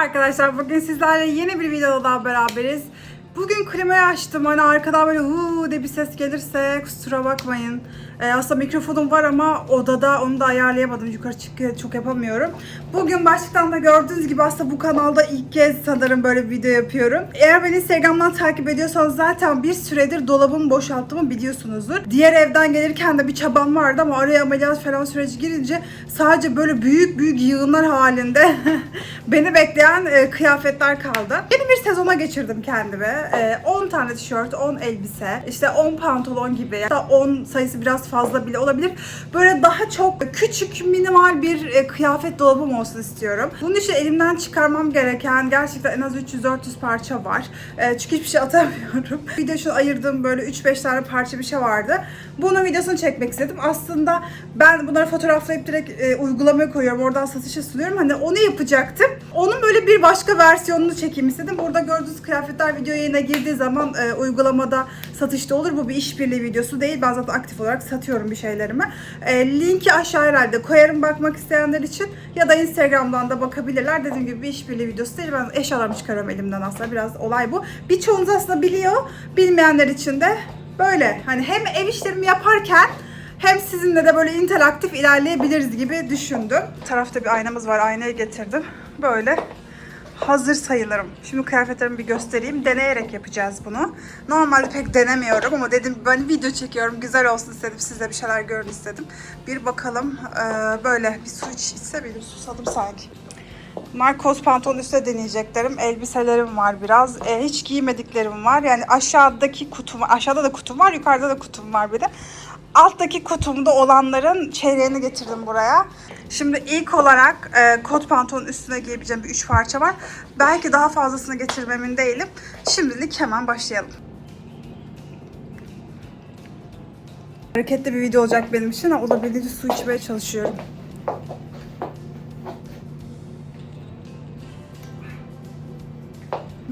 arkadaşlar. Bugün sizlerle yeni bir videoda beraberiz. Bugün klimayı açtım. Hani arkadan böyle huu diye bir ses gelirse kusura bakmayın. Ee, aslında mikrofonum var ama odada onu da ayarlayamadım. Yukarı çıkıyor çok yapamıyorum. Bugün başlıktan da gördüğünüz gibi aslında bu kanalda ilk kez sanırım böyle bir video yapıyorum. Eğer beni Instagram'dan takip ediyorsanız zaten bir süredir dolabımı boşalttığımı biliyorsunuzdur. Diğer evden gelirken de bir çabam vardı ama araya ameliyat falan süreci girince sadece böyle büyük büyük yığınlar halinde beni bekleyen e, kıyafetler kaldı. Yeni bir sezona geçirdim kendime. E, 10 tane tişört, 10 elbise, işte 10 pantolon gibi. Hatta 10 sayısı biraz fazla bile olabilir. Böyle daha çok küçük, minimal bir e, kıyafet dolabım olsun istiyorum. Bunun için elimden çıkarmam gereken gerçekten en az 300-400 parça var. E, çünkü hiçbir şey atamıyorum. Video için ayırdığım böyle 3-5 tane parça bir şey vardı. Bunun videosunu çekmek istedim. Aslında ben bunları fotoğraflayıp direkt e, uygulamaya koyuyorum. Oradan satışa sunuyorum. Hani onu yapacaktım. Onun böyle bir başka versiyonunu çekeyim istedim. Burada gördüğünüz kıyafetler video yayına girdiği zaman e, uygulamada satışta olur. Bu bir işbirliği videosu değil. Ben zaten aktif olarak satıyorum bir şeylerimi. E, linki aşağı herhalde koyarım bakmak isteyenler için. Ya da Instagram'dan da bakabilirler. Dediğim gibi bir işbirliği videosu değil. Ben eşyalarımı çıkarıyorum elimden aslında. Biraz olay bu. Birçoğunuz aslında biliyor. Bilmeyenler için de böyle. Hani hem ev işlerimi yaparken hem sizinle de böyle interaktif ilerleyebiliriz gibi düşündüm. Tarafta bir aynamız var. Aynayı getirdim. Böyle hazır sayılırım. Şimdi kıyafetlerimi bir göstereyim. Deneyerek yapacağız bunu. Normalde pek denemiyorum ama dedim ben video çekiyorum. Güzel olsun istedim. Siz de bir şeyler görün istedim. Bir bakalım. Ee, böyle bir su iç, içse bir susadım sanki. Bunlar pantolon üstüne deneyeceklerim. Elbiselerim var biraz. E, hiç giymediklerim var. Yani aşağıdaki kutum, aşağıda da kutum var, yukarıda da kutum var bir de. Alttaki kutumda olanların çeyreğini getirdim buraya. Şimdi ilk olarak e, kot pantolonun üstüne giyebileceğim bir üç parça var. Belki daha fazlasını getirmemin değilim. Şimdilik hemen başlayalım. Hareketli bir video olacak benim için. Olabildiğince su içmeye çalışıyorum.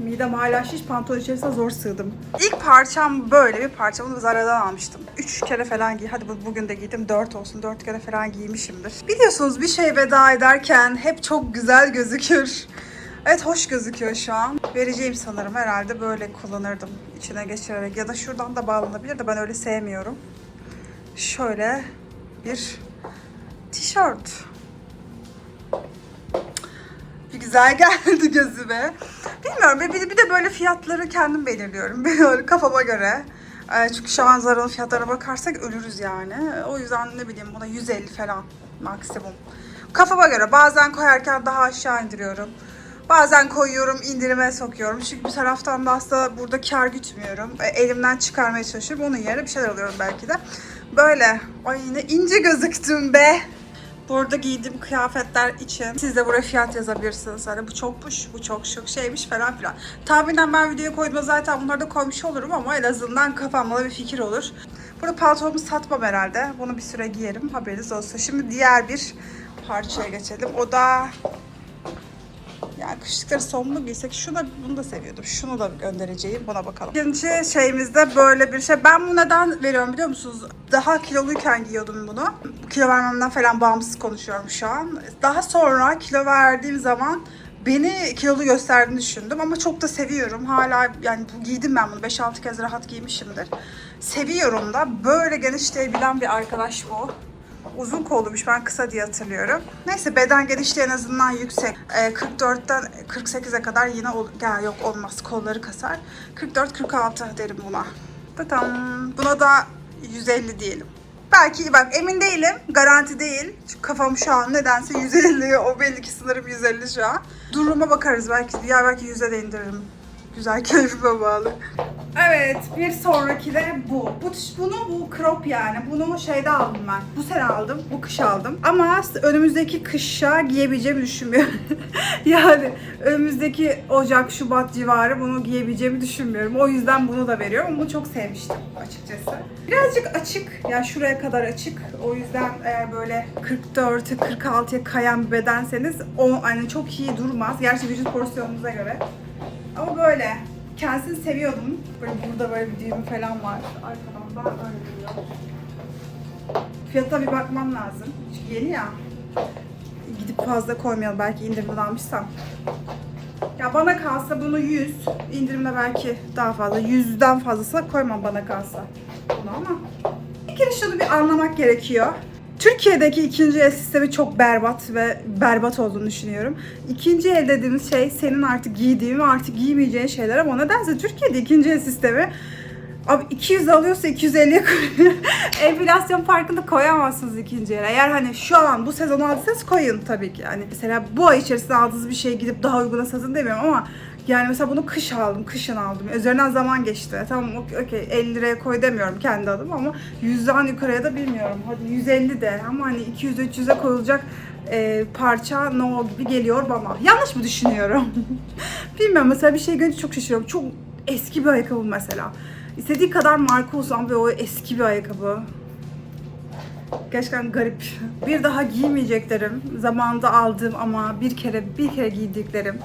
Midem hala şiş pantolon içerisine zor sığdım. İlk parçam böyle bir parça. Bunu Zara'dan almıştım. Üç kere falan giy. Hadi bu- bugün de giydim. Dört olsun. Dört kere falan giymişimdir. Biliyorsunuz bir şey veda ederken hep çok güzel gözükür. Evet hoş gözüküyor şu an. Vereceğim sanırım herhalde böyle kullanırdım içine geçirerek. Ya da şuradan da bağlanabilir de ben öyle sevmiyorum. Şöyle bir tişört. Bir güzel geldi gözüme. Bilmiyorum bir, bir de böyle fiyatları kendim belirliyorum. Böyle kafama göre. Ee, çünkü şu an Zara'nın fiyatlarına bakarsak ölürüz yani. O yüzden ne bileyim buna 150 falan maksimum. Kafama göre bazen koyarken daha aşağı indiriyorum. Bazen koyuyorum, indirime sokuyorum. Çünkü bir taraftan da aslında burada kar gütmüyorum. E, Elimden çıkarmaya çalışıyorum. Onun yerine bir şeyler alıyorum belki de. Böyle. Ay ne ince gözüktüm be. Burada giydiğim kıyafetler için siz de buraya fiyat yazabilirsiniz. Hani bu çokmuş, bu çok şık şeymiş falan filan. Tahminen ben videoya koyduğumda zaten bunları da koymuş olurum ama en azından kafamda bir fikir olur. Burada paltomu satmam herhalde. Bunu bir süre giyerim. Haberiniz olsun. Şimdi diğer bir parçaya geçelim. O da yani kışlıkları sonlu giysek şunu da bunu da seviyordum. Şunu da göndereceğim. Buna bakalım. İkinci şeyimizde böyle bir şey. Ben bunu neden veriyorum biliyor musunuz? Daha kiloluyken giyiyordum bunu. Kilo vermemden falan bağımsız konuşuyorum şu an. Daha sonra kilo verdiğim zaman beni kilolu gösterdiğini düşündüm ama çok da seviyorum. Hala yani bu giydim ben bunu 5-6 kez rahat giymişimdir. Seviyorum da böyle genişleyebilen bir arkadaş bu. Uzun kolluymuş ben kısa diye hatırlıyorum. Neyse beden genişliği en azından yüksek. Ee, 44'ten 48'e kadar yine ol, ya yok olmaz kolları kasar. 44-46 derim buna. Tamam. Buna da 150 diyelim. Belki bak emin değilim. Garanti değil. Çünkü kafam şu an nedense 150. O belli ki sınırım 150 şu an. Duruma bakarız belki. Ya belki 100'e de indiririm. Güzel keyfime bağlı. Evet, bir sonraki de bu. bu. Bunu bu crop yani. Bunu şeyde aldım ben. Bu sene aldım, bu kış aldım. Ama önümüzdeki kışa giyebileceğimi düşünmüyorum. yani önümüzdeki Ocak, Şubat civarı bunu giyebileceğimi düşünmüyorum. O yüzden bunu da veriyorum. Bunu çok sevmiştim açıkçası. Birazcık açık. Yani şuraya kadar açık. O yüzden eğer böyle 44'e 46'ya kayan bir bedenseniz o hani çok iyi durmaz. Gerçi vücut porsiyonunuza göre. Ama böyle. Kendisini seviyordum. Böyle burada böyle bir düğümü falan var. Arkadan da öyle duruyor. Fiyata bir bakmam lazım. Çünkü yeni ya. Gidip fazla koymayalım. Belki indirimden almışsam. Ya bana kalsa bunu 100, indirimle belki daha fazla, 100'den fazlasına koymam bana kalsa. Bunu ama bir kere şunu bir anlamak gerekiyor. Türkiye'deki ikinci el sistemi çok berbat ve berbat olduğunu düşünüyorum. İkinci el dediğimiz şey senin artık giydiğin ve artık giymeyeceğin şeyler ama nedense Türkiye'de ikinci el sistemi Abi 200 alıyorsa 250'ye koyuyor. Enflasyon farkını koyamazsınız ikinci yere. Eğer hani şu an bu sezon aldıysanız koyun tabii ki. Yani mesela bu ay içerisinde aldığınız bir şey gidip daha uyguna satın demiyorum ama yani mesela bunu kış aldım, kışın aldım. Üzerinden zaman geçti. Tamam ok- okey 50 liraya koy demiyorum kendi adıma ama 100'den yukarıya da bilmiyorum. Hadi 150 de ama hani 200-300'e koyulacak e, parça no gibi geliyor bana. Yanlış mı düşünüyorum? Bilmiyorum mesela bir şey görünce çok şaşırıyorum. Çok eski bir ayakkabı mesela. İstediği kadar marka olsam ve o eski bir ayakkabı. Gerçekten garip. Bir daha giymeyeceklerim. Zamanında aldığım ama bir kere bir kere giydiklerim.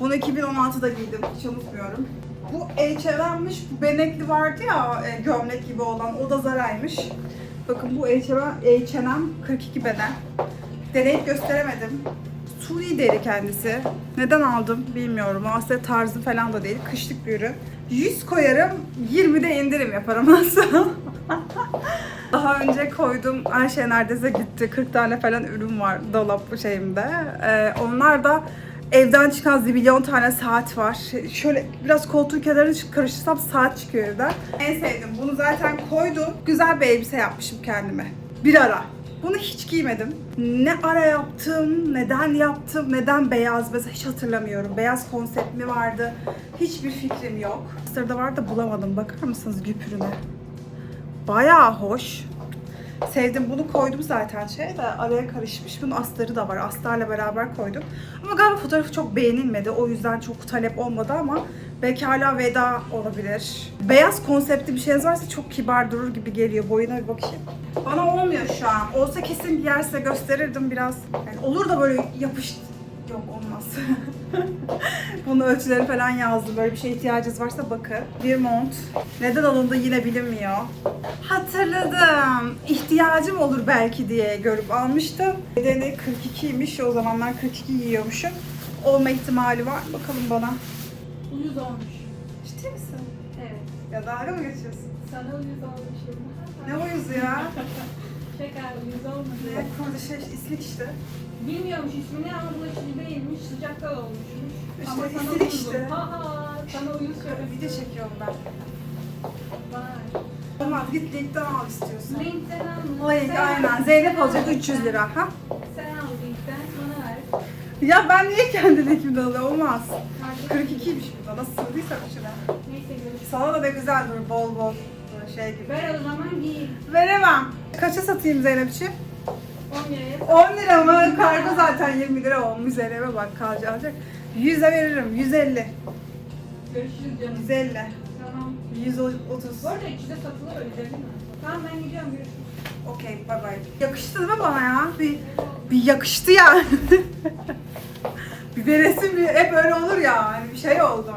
Bunu 2016'da giydim. Hiç unutmuyorum. Bu H&M'miş. Bu benekli vardı ya e, gömlek gibi olan. O da Zara'ymış. Bakın bu H&M H&M 42 beden. Deneyip gösteremedim. Suni deri kendisi. Neden aldım bilmiyorum. Aslında tarzı falan da değil. Kışlık bir ürün. 100 koyarım, 20'de indirim yaparım nasıl? Daha önce koydum her şey neredeyse gitti. 40 tane falan ürün var dolap şeyimde. Ee, onlar da evden çıkan zibilyon tane saat var. Şöyle biraz koltuğun kenarını karıştırsam saat çıkıyor evden. En sevdim. Bunu zaten koydum. Güzel bir elbise yapmışım kendime. Bir ara. Bunu hiç giymedim. Ne ara yaptım, neden yaptım, neden beyaz mesela hiç hatırlamıyorum. Beyaz konsept mi vardı? Hiçbir fikrim yok. Sırada var da bulamadım. Bakar mısınız güpürüne? Bayağı hoş. Sevdim. Bunu koydum zaten şey de araya karışmış. Bunun astarı da var. Astarla beraber koydum. Ama galiba fotoğrafı çok beğenilmedi. O yüzden çok talep olmadı ama belki hala veda olabilir. Beyaz konseptli bir şeyiniz varsa çok kibar durur gibi geliyor. Boyuna bir bakayım. Bana olmuyor şu an. Olsa kesin giyerse gösterirdim biraz. Yani olur da böyle yapış... Yok olmaz. Bunun ölçüleri falan yazdım. Böyle bir şeye ihtiyacınız varsa bakın. Bir mont. Neden alındı yine bilinmiyor. Hatırladım. İhtiyacım olur belki diye görüp almıştım. Bedeni 42'ymiş. O zamanlar 42 giyiyormuşum. Olma ihtimali var. Bakalım bana. Uyuz olmuş. Ciddi misin? Evet. Ya dalga mı geçiyorsun? Sana uyuz olmuşum. Ne uyuzu ya? Uyuz Ne olmadı. kurdu şey islik işte. Bilmiyormuş ismini ama bulaşıcı değilmiş. Sıcakta olmuşmuş. İşte ama sana uyuzum. işte. Ha ha. Sana uyuz şöyle Video çekiyorum ben. Ver. Olmaz git linkten al istiyorsan. Linkten al. O link aynen. Zeynep alacak al 300 linkten. lira. Ha? Sen al linkten bana ver. Ya ben niye kendi linkimden alıyorum? Olmaz. Kardeşim. 42'ymiş burada. Nasıl sığdıysa içine. Neyse görüşürüz. Sana da ne güzel durur bol bol. Böyle şey gibi. Ver o zaman giy. Veremem. Kaça satayım Zeynep'ciğim? 10 liraya. 10 lira mı? Kargo zaten 20 lira olmuş. Zeynep'e bak kalacak alacak. 100'e veririm. 150. Görüşürüz canım. 150. Tamam. 130. Bu arada içinde satılır öyle değil mi? Tamam ben gidiyorum görüşürüz. Okey bye bye. Yakıştı değil mi bana ya? Bir, bir yakıştı ya. bir veresim bir hep öyle olur ya. Hani bir şey oldu.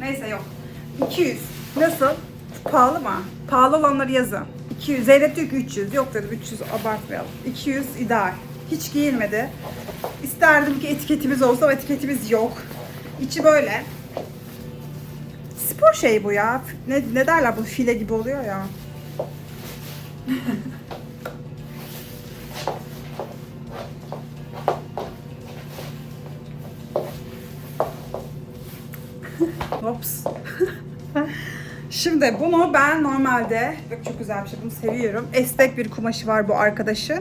Neyse yok. 200. Nasıl? Pahalı mı? Pahalı olanları yazın. 200. Zeynep diyor ki 300. Yok dedim 300 abartmayalım. 200 ideal. Hiç giyilmedi. İsterdim ki etiketimiz olsa ama etiketimiz yok. İçi böyle. Spor şey bu ya. Ne, ne derler bu file gibi oluyor ya. Ops. Şimdi bunu ben normalde, bak çok güzel bir şey, bunu seviyorum. Esnek bir kumaşı var bu arkadaşın.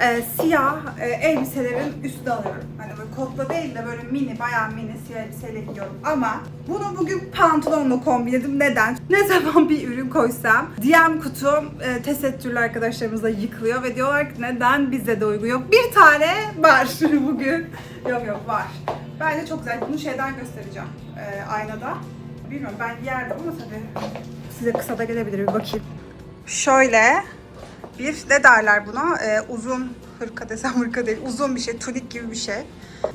Ee, siyah e, elbiselerin üstüne alıyorum. Hani böyle kotla değil de böyle mini, bayağı mini siyah elbiseyle giyiyorum. Ama bunu bugün pantolonla kombinledim. Neden? Ne zaman bir ürün koysam DM kutum e, tesettürlü arkadaşlarımızla yıkılıyor ve diyorlar ki neden bize de uygun yok. Bir tane var bugün. Yok yok var. Bence çok güzel. Bunu şeyden göstereceğim e, aynada. Bilmiyorum ben yerdim ama tabii size kısa da gelebilir bir bakayım. Şöyle bir ne derler buna? E, uzun hırka desem hırka değil. Uzun bir şey, tunik gibi bir şey.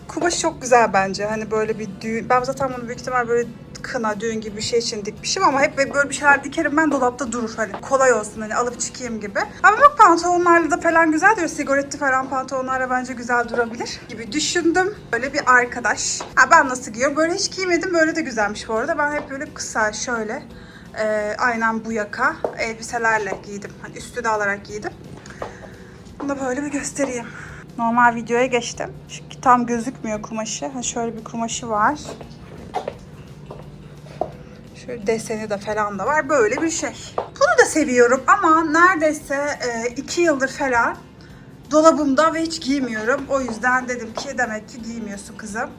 Kumaş çok güzel bence. Hani böyle bir düğün. Ben zaten bunu büyük ihtimal böyle kına, düğün gibi bir şey için dikmişim ama hep böyle bir şeyler dikerim ben dolapta durur hani kolay olsun hani alıp çıkayım gibi. Ama bak pantolonlarla da falan güzel diyor. Sigoretti falan pantolonlarla bence güzel durabilir gibi düşündüm. Böyle bir arkadaş. Ha, ben nasıl giyiyorum? Böyle hiç giymedim. Böyle de güzelmiş bu arada. Ben hep böyle kısa şöyle e, aynen bu yaka elbiselerle giydim. Hani üstüne alarak giydim. Bunu da böyle bir göstereyim. Normal videoya geçtim. Çünkü tam gözükmüyor kumaşı. Ha şöyle bir kumaşı var. Şöyle deseni de falan da var. Böyle bir şey. Bunu da seviyorum ama neredeyse e, iki yıldır falan dolabımda ve hiç giymiyorum. O yüzden dedim ki demek ki giymiyorsun kızım.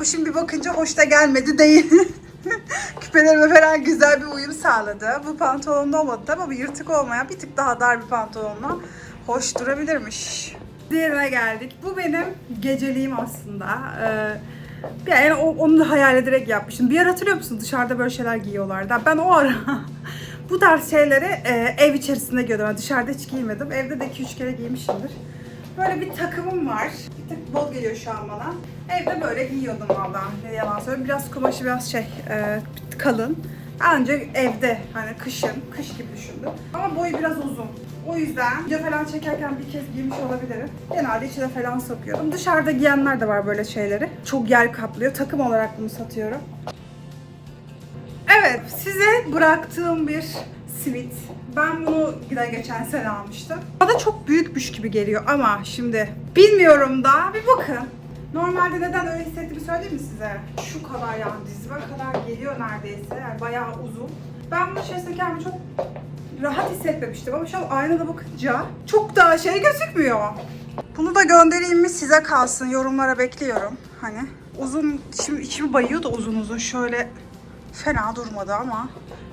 Bu şimdi bakınca hoş da gelmedi değil. Küpelerime falan güzel bir uyum sağladı. Bu pantolonda olmadı tabii ama yırtık olmayan bir tık daha dar bir pantolonla hoş durabilirmiş. Diğerine geldik. Bu benim geceliğim aslında. Ee, yani onu da hayal ederek yapmışım. Bir yer hatırlıyor musun? Dışarıda böyle şeyler giyiyorlardı. Ben o ara bu tarz şeyleri e, ev içerisinde giyiyordum. Yani dışarıda hiç giymedim. Evde de 2-3 kere giymişimdir. Böyle bir takımım var. Bir tık bol geliyor şu an bana. Evde böyle giyiyordum valla. Ne yalan söyleyeyim. Biraz kumaşı biraz şey e, kalın. Ancak evde hani kışın, kış gibi düşündüm. Ama boyu biraz uzun. O yüzden video falan çekerken bir kez giymiş olabilirim. Genelde içine falan sokuyorum. Dışarıda giyenler de var böyle şeyleri. Çok yer kaplıyor. Takım olarak bunu satıyorum. Evet, size bıraktığım bir simit. Ben bunu yine geçen sene almıştım. Bana çok büyükmüş gibi geliyor ama şimdi bilmiyorum da bir bakın. Normalde neden öyle hissettiğimi söyleyeyim mi size? Şu kadar yani dizime kadar geliyor neredeyse. Yani bayağı uzun. Ben bunu içerisinde kendimi çok rahat hissetmemiştim ama şu an aynada bakınca çok daha şey gözükmüyor. Bunu da göndereyim mi size kalsın yorumlara bekliyorum. Hani uzun şimdi içimi bayıyor da uzun uzun şöyle fena durmadı ama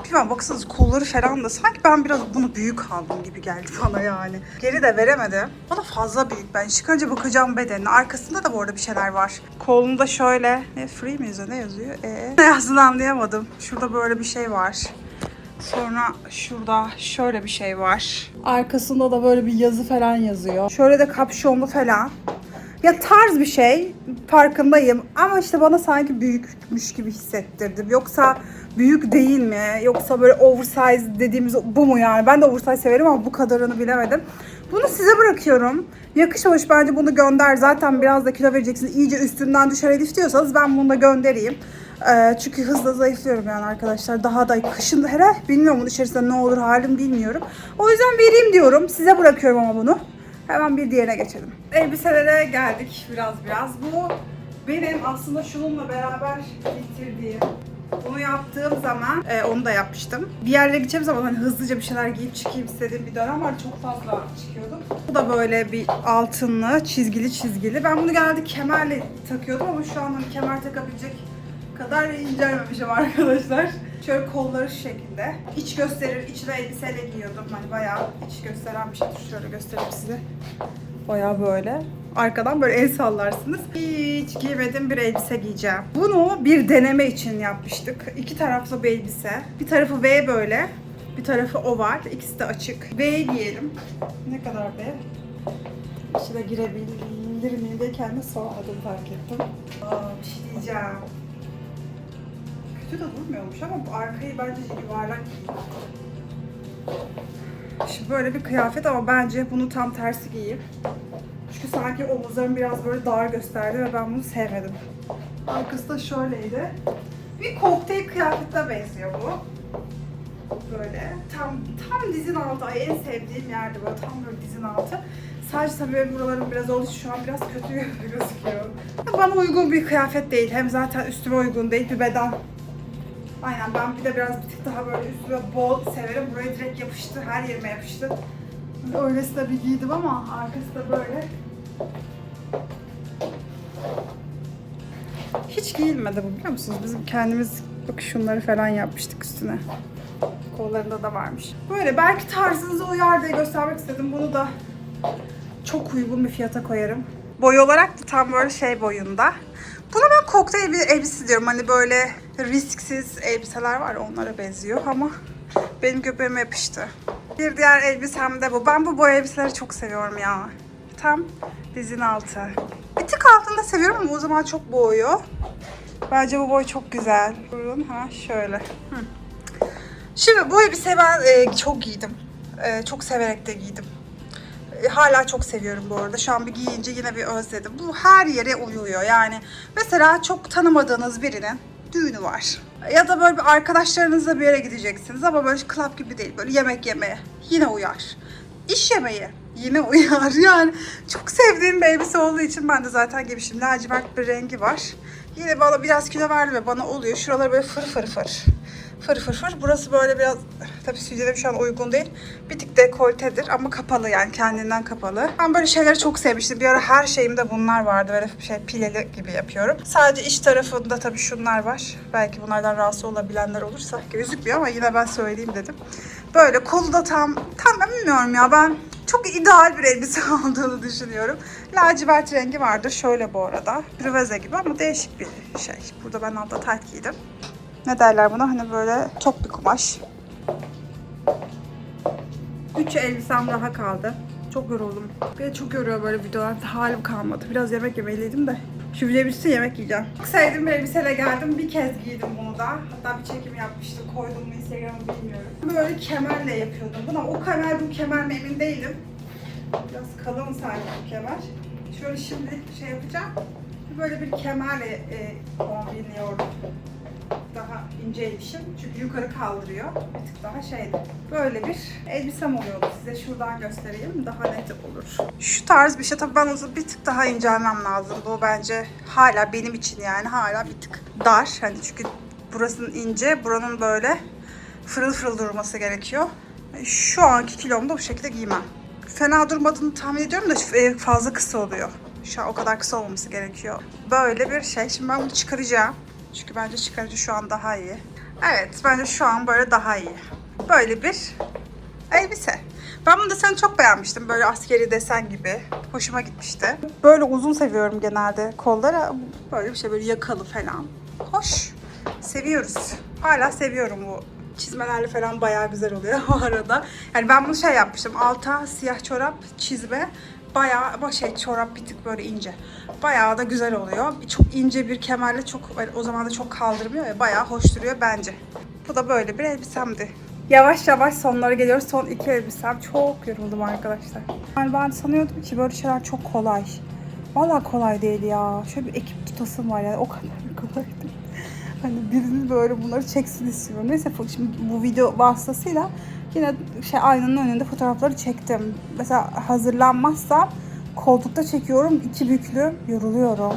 bilmem baksanız kolları falan da sanki ben biraz bunu büyük aldım gibi geldi bana yani. Geri de veremedim. Bana fazla büyük ben. Çıkınca bakacağım bedenine. Arkasında da bu arada bir şeyler var. Kolunda şöyle ne free mi yazıyor ne yazıyor? Ee, ne yazdığını anlayamadım. Şurada böyle bir şey var. Sonra şurada şöyle bir şey var. Arkasında da böyle bir yazı falan yazıyor. Şöyle de kapşonlu falan. Ya tarz bir şey farkındayım ama işte bana sanki büyükmüş gibi hissettirdim. Yoksa büyük değil mi? Yoksa böyle oversize dediğimiz bu mu yani? Ben de oversize severim ama bu kadarını bilemedim. Bunu size bırakıyorum. Yakışmamış bence bunu gönder. Zaten biraz da kilo vereceksiniz. İyice üstünden düşer Elif diyorsanız ben bunu da göndereyim. Ee, çünkü hızla zayıflıyorum yani arkadaşlar. Daha da kışın hele bilmiyorum bunun içerisinde ne olur halim bilmiyorum. O yüzden vereyim diyorum. Size bırakıyorum ama bunu. Hemen bir diğerine geçelim. Elbiselere geldik biraz biraz. Bu benim aslında şununla beraber bitirdiğim. Bunu yaptığım zaman e, onu da yapmıştım. Bir yerlere gideceğim zaman hani hızlıca bir şeyler giyip çıkayım istediğim bir dönem var. Çok fazla çıkıyordum. Bu da böyle bir altınlı, çizgili çizgili. Ben bunu geldi kemerle takıyordum ama şu an hani kemer takabilecek kadar incelmemişim arkadaşlar. Şöyle kolları şu şekilde. İç gösterir, içine elbiseyle giyiyordum. Hani bayağı iç gösteren bir şey. Şöyle göstereyim size. Bayağı böyle. Arkadan böyle el sallarsınız. Hiç giymedim bir elbise giyeceğim. Bunu bir deneme için yapmıştık. İki taraflı bir elbise. Bir tarafı V böyle. Bir tarafı O var. İkisi de açık. V'yi giyelim. Ne kadar V? İçine girebilir miyim diye kendime sormadım fark ettim. Aa, bir şey diyeceğim. Kötü de durmuyormuş ama bu arkayı bence yuvarlak Şimdi böyle bir kıyafet ama bence bunu tam tersi giyeyim. Çünkü sanki omuzlarım biraz böyle dar gösterdi ve ben bunu sevmedim. Arkası da şöyleydi. Bir kokteyl kıyafetine benziyor bu. Böyle tam tam dizin altı. Ay en sevdiğim yerde böyle tam böyle dizin altı. Sadece tabii benim buralarım biraz olduğu için şu an biraz kötü gözüküyor. Bana uygun bir kıyafet değil. Hem zaten üstüme uygun değil bir beden. Aynen ben bir de biraz bir tık daha böyle üstüme bol severim. Buraya direkt yapıştı. Her yerime yapıştı. Öylesi de bir giydim ama arkası da böyle. Hiç giyilmedi bu biliyor musunuz? Bizim kendimiz bak şunları falan yapmıştık üstüne. Kollarında da varmış. Böyle belki tarzınıza uyar diye göstermek istedim. Bunu da çok uygun bir fiyata koyarım. Boy olarak da tam böyle şey boyunda. Buna ben kokteyl elbise diyorum. Hani böyle risksiz elbiseler var onlara benziyor ama benim göbeğime yapıştı. Bir diğer elbisem de bu. Ben bu boy elbiseleri çok seviyorum ya. Tam dizin altı. Bir tık altında seviyorum ama o zaman çok boğuyor. Bence bu boy çok güzel. Buyurun ha şöyle. Şimdi bu elbiseyi ben e, çok giydim. E, çok severek de giydim. E, hala çok seviyorum bu arada. Şu an bir giyince yine bir özledim. Bu her yere uyuyor. Yani mesela çok tanımadığınız birinin düğünü var. Ya da böyle bir arkadaşlarınızla bir yere gideceksiniz ama böyle club gibi değil. Böyle yemek yemeye. Yine uyar. İş yemeği yine uyar. Yani çok sevdiğim bir elbise olduğu için ben de zaten giymişim. Lacivert bir rengi var. Yine bana biraz kilo verdi ve bana oluyor. Şuraları böyle fır fır fır. Fır fır fır. Burası böyle biraz tabii stüdyoda şu an uygun değil. Bir tık dekoltedir ama kapalı yani kendinden kapalı. Ben böyle şeyleri çok sevmiştim. Bir ara her şeyimde bunlar vardı. Böyle şey pileli gibi yapıyorum. Sadece iç tarafında tabii şunlar var. Belki bunlardan rahatsız olabilenler olursa gözükmüyor ama yine ben söyleyeyim dedim. Böyle kolu da tam tam ben bilmiyorum ya ben çok ideal bir elbise olduğunu düşünüyorum. Lacivert rengi vardır şöyle bu arada. Brüveze gibi ama değişik bir şey. Burada ben altta tayt giydim. Ne derler buna? Hani böyle çok bir kumaş. Üç elbisem daha kaldı. Çok yoruldum. Beni çok yoruyor böyle videolar. Halim kalmadı. Biraz yemek yemeliydim de. Şu elbise yemek yiyeceğim. Çok sevdiğim bir elbiseyle geldim. Bir kez giydim bunu da. Hatta bir çekim yapmıştım. Koydum mu Instagram'a bilmiyorum. Böyle kemerle yapıyordum. Buna o kemer bu kemer mi emin değilim. Biraz kalın sanki bu kemer. Şöyle şimdi şey yapacağım. Böyle bir kemerle e, kombinliyorum daha ince elbisem. Çünkü yukarı kaldırıyor. Bir tık daha şeydi. Böyle bir elbisem oluyordu. Size şuradan göstereyim. Daha net olur. Şu tarz bir şey. Tabii ben onu bir tık daha incelmem lazım. Bu bence hala benim için yani hala bir tık dar. Hani çünkü burasının ince, buranın böyle fırıl fırıl durması gerekiyor. Şu anki kilomda bu şekilde giymem. Fena durmadığını tahmin ediyorum da e, fazla kısa oluyor. Şu an o kadar kısa olması gerekiyor. Böyle bir şey. Şimdi ben bunu çıkaracağım. Çünkü bence çıkarıcı şu an daha iyi. Evet bence şu an böyle daha iyi. Böyle bir elbise. Ben bunu deseni çok beğenmiştim. Böyle askeri desen gibi. Hoşuma gitmişti. Böyle uzun seviyorum genelde kolları. Böyle bir şey böyle yakalı falan. Hoş. Seviyoruz. Hala seviyorum bu çizmelerle falan bayağı güzel oluyor o arada. Yani ben bunu şey yapmıştım. Alta siyah çorap, çizme. Bayağı ama şey çorap bir tık böyle ince. Bayağı da güzel oluyor. Çok ince bir kemerle çok o zaman da çok kaldırmıyor ya bayağı hoş duruyor bence. Bu da böyle bir elbisemdi. Yavaş yavaş sonlara geliyoruz. Son iki elbisem. Çok yoruldum arkadaşlar. Yani ben sanıyordum ki böyle şeyler çok kolay. Vallahi kolay değil ya. Şöyle bir ekip tutasım var yani o kadar kolay değil. Hani birinin böyle bunları çeksin istiyorum. Neyse şimdi bu video vasıtasıyla yine şey aynanın önünde fotoğrafları çektim. Mesela hazırlanmazsam koltukta çekiyorum. iki büklü yoruluyorum.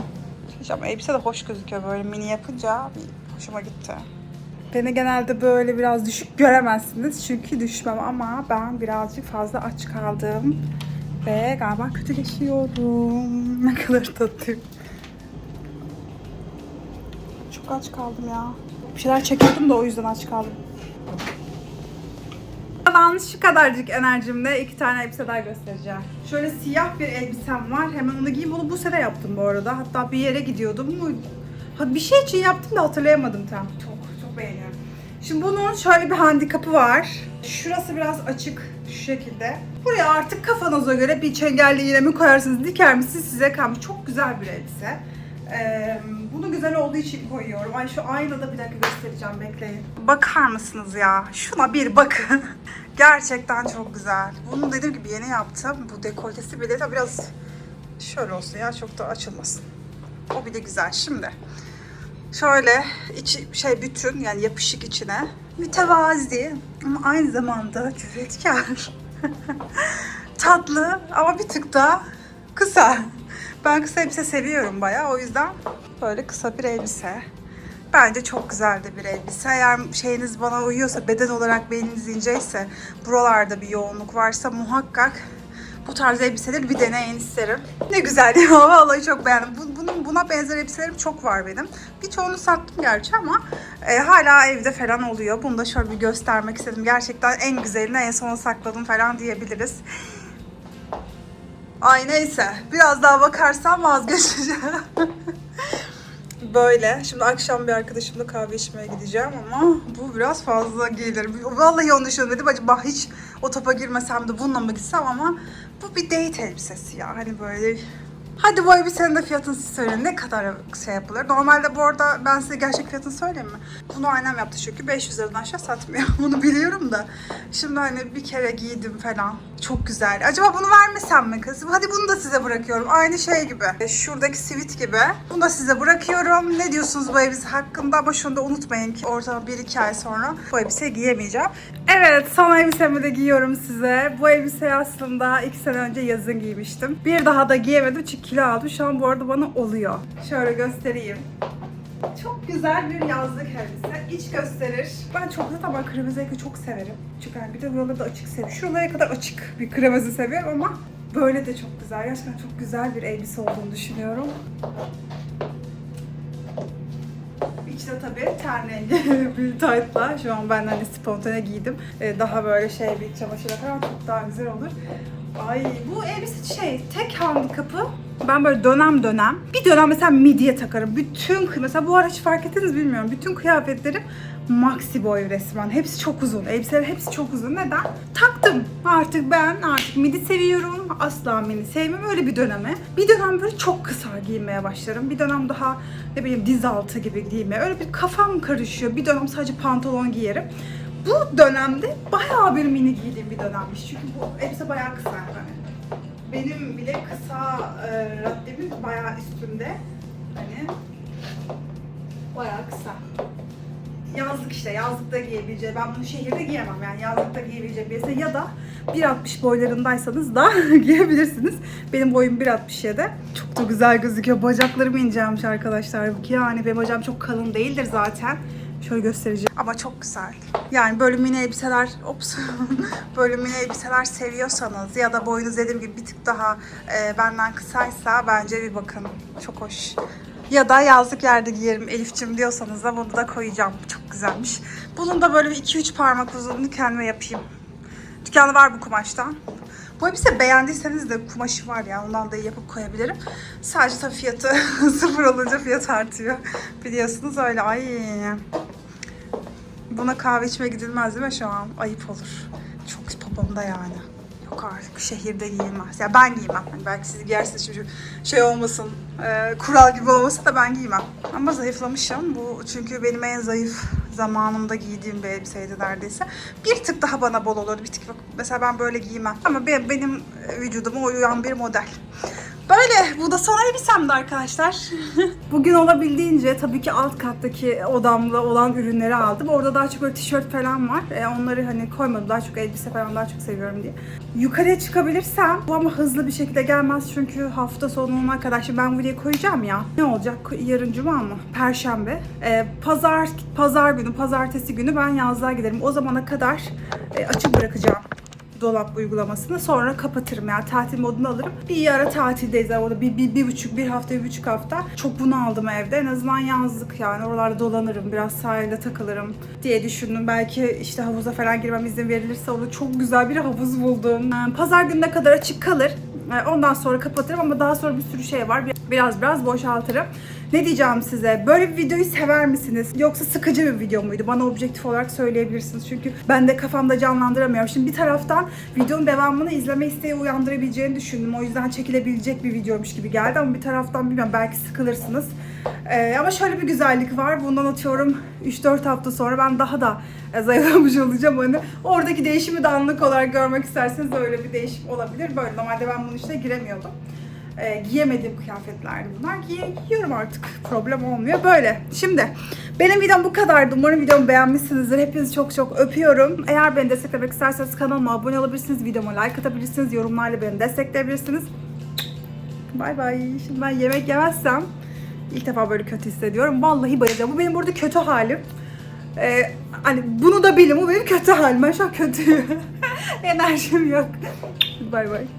Ama elbise de hoş gözüküyor böyle mini yapınca bir hoşuma gitti. Beni genelde böyle biraz düşük göremezsiniz çünkü düşmem ama ben birazcık fazla aç kaldım ve galiba kötüleşiyorum. Ne kadar tatlıyım. Çok aç kaldım ya. Bir şeyler çekiyordum da o yüzden aç kaldım. Ben şu kadarcık enerjimle iki tane elbise daha göstereceğim. Şöyle siyah bir elbisem var. Hemen onu giyip onu bu sene yaptım bu arada. Hatta bir yere gidiyordum. Bir şey için yaptım da hatırlayamadım tam. Çok çok beğeniyorum. Şimdi bunun şöyle bir handikapı var. Şurası biraz açık şu şekilde. Buraya artık kafanıza göre bir çengelli iğne mi koyarsınız, diker misiniz size kalmış. Çok güzel bir elbise. Ee, bunu güzel olduğu için koyuyorum. Ay şu aynada bir dakika göstereceğim bekleyin. Bakar mısınız ya? Şuna bir bakın. Gerçekten çok güzel. Bunu dediğim gibi yeni yaptım. Bu dekoltesi bile de biraz şöyle olsun ya çok da açılmasın. O bile güzel. Şimdi şöyle içi şey bütün yani yapışık içine mütevazi ama aynı zamanda cüretkar. Tatlı ama bir tık da kısa. Ben kısa elbise seviyorum bayağı. O yüzden böyle kısa bir elbise. Bence çok güzel de bir elbise. Eğer şeyiniz bana uyuyorsa, beden olarak beyniniz inceyse, buralarda bir yoğunluk varsa muhakkak bu tarz elbiseleri bir deneyin isterim. Ne güzel ya vallahi çok beğendim. Bu- Bunun buna benzer elbiselerim çok var benim. Birçoğunu sattım gerçi ama e, hala evde falan oluyor. Bunu da şöyle bir göstermek istedim. Gerçekten en güzelini en sona sakladım falan diyebiliriz. Ay neyse. Biraz daha bakarsam vazgeçeceğim. Böyle. Şimdi akşam bir arkadaşımla kahve içmeye gideceğim ama bu biraz fazla gelir. Vallahi onu düşündüm. Dedim acaba hiç o topa girmesem de bununla mı gitsem ama bu bir date elbisesi ya. Hani böyle Hadi bu elbisenin de fiyatını siz söyleyin. Ne kadar şey yapılır? Normalde bu arada ben size gerçek fiyatını söyleyeyim mi? Bunu annem yaptı çünkü 500 liradan aşağı satmıyor. Bunu biliyorum da. Şimdi hani bir kere giydim falan. Çok güzel. Acaba bunu vermesem mi kız? Hadi bunu da size bırakıyorum. Aynı şey gibi. Şuradaki sivit gibi. Bunu da size bırakıyorum. Ne diyorsunuz bu elbise hakkında? Ama şunu da unutmayın ki ortalama 1-2 ay sonra bu elbiseyi giyemeyeceğim. Evet son elbisemi de giyiyorum size. Bu elbiseyi aslında 2 sene önce yazın giymiştim. Bir daha da giyemedim çünkü kilo aldım. Şu an bu arada bana oluyor. Şöyle göstereyim. Çok güzel bir yazlık elbise. İç gösterir. Ben çok zaten ben kırmızı rengi çok severim. Çünkü yani bir de buraları da açık seviyorum. Şuralara kadar açık bir kırmızı seviyorum ama böyle de çok güzel. Gerçekten çok güzel bir elbise olduğunu düşünüyorum. İçinde tabii ten rengi bir taytla. Şu an ben hani spontane giydim. Ee, daha böyle şey bir çamaşır falan çok daha güzel olur. Ay bu elbise şey tek handikapı ben böyle dönem dönem bir dönem mesela midye takarım. Bütün mesela bu ara hiç fark ettiniz bilmiyorum. Bütün kıyafetlerim maxi boy resmen. Hepsi çok uzun. Elbiseler hepsi çok uzun. Neden? Taktım. Artık ben artık midi seviyorum. Asla mini sevmem. Öyle bir döneme. Bir dönem böyle çok kısa giymeye başlarım. Bir dönem daha ne bileyim diz altı gibi giymeye. Öyle bir kafam karışıyor. Bir dönem sadece pantolon giyerim. Bu dönemde bayağı bir mini giydiğim bir dönemmiş. Çünkü bu elbise bayağı kısa yani. Benim bile kısa e, raddemin bayağı üstünde. Hani bayağı kısa. Yazlık işte, yazlıkta giyebileceği. Ben bunu şehirde giyemem yani yazlıkta giyebileceğim birisi. Ya da 1.60 boylarındaysanız da giyebilirsiniz. Benim boyum 1.67. Çok da güzel gözüküyor. Bacaklarım incelmiş arkadaşlar. Yani benim bacağım çok kalın değildir zaten. Şöyle göstereceğim. Ama çok güzel. Yani böyle mini elbiseler, ops, böyle mini elbiseler seviyorsanız ya da boyunuz dediğim gibi bir tık daha e, benden kısaysa bence bir bakın. Çok hoş. Ya da yazlık yerde giyerim Elif'cim diyorsanız da bunu da koyacağım. Çok güzelmiş. Bunun da böyle bir 2-3 parmak uzunluğunu kendime yapayım. Dükkanda var bu kumaştan. Bu elbise beğendiyseniz de kumaşı var ya ondan da yapıp koyabilirim. Sadece tabii fiyatı sıfır olunca fiyat artıyor. Biliyorsunuz öyle. Ay. Buna kahve içmeye gidilmez değil mi şu an? Ayıp olur. Çok popomda yani. Yok artık şehirde giyilmez. Ya ben giymem. Hani belki siz giyersiniz çünkü şey olmasın, e, kural gibi olmasın da ben giymem. Ama zayıflamışım. Bu çünkü benim en zayıf zamanımda giydiğim bir elbiseydi neredeyse. Bir tık daha bana bol olur. Bir tık mesela ben böyle giymem. Ama benim, benim vücuduma uyan bir model. Böyle. Bu da son elbisemdi arkadaşlar. Bugün olabildiğince tabii ki alt kattaki odamda olan ürünleri aldım. Orada daha çok böyle tişört falan var. E, onları hani koymadım. Daha çok elbise falan daha çok seviyorum diye. Yukarıya çıkabilirsem bu ama hızlı bir şekilde gelmez çünkü hafta sonuna kadar şimdi ben buraya koyacağım ya. Ne olacak? Yarın cuma mı? Perşembe. E, pazar pazar günü, pazartesi günü ben yazlığa giderim. O zamana kadar e, açık bırakacağım dolap uygulamasını sonra kapatırım yani tatil modunu alırım. Bir ara tatildeyiz yani orada bir, bir, bir buçuk, bir hafta, bir buçuk hafta. Çok bunu aldım evde. En azından yazlık yani oralarda dolanırım, biraz sahilde takılırım diye düşündüm. Belki işte havuza falan girmem izin verilirse orada çok güzel bir havuz buldum. Pazar gününe kadar açık kalır. Yani Ondan sonra kapatırım ama daha sonra bir sürü şey var. Biraz biraz boşaltırım. Ne diyeceğim size? Böyle bir videoyu sever misiniz? Yoksa sıkıcı bir video muydu? Bana objektif olarak söyleyebilirsiniz. Çünkü ben de kafamda canlandıramıyorum. Şimdi bir taraftan videonun devamını izleme isteği uyandırabileceğini düşündüm. O yüzden çekilebilecek bir videoymuş gibi geldi ama bir taraftan bilmiyorum belki sıkılırsınız. Ee, ama şöyle bir güzellik var. Bundan atıyorum 3-4 hafta sonra ben daha da e, zayıflamış olacağım. Hani oradaki değişimi de anlık olarak görmek isterseniz öyle bir değişim olabilir. Böyle normalde ben bunun içine giremiyordum e, giyemediğim kıyafetlerdi bunlar. Giyiyorum artık. Problem olmuyor. Böyle. Şimdi benim videom bu kadardı. Umarım videomu beğenmişsinizdir. Hepinizi çok çok öpüyorum. Eğer beni desteklemek isterseniz kanalıma abone olabilirsiniz. Videoma like atabilirsiniz. Yorumlarla beni destekleyebilirsiniz. Bay bay. Şimdi ben yemek yemezsem ilk defa böyle kötü hissediyorum. Vallahi bayılacağım. Bu benim burada kötü halim. Ee, hani bunu da bilin. Bu benim kötü halim. Ben şu an kötüyüm. Enerjim yok. Bay bay.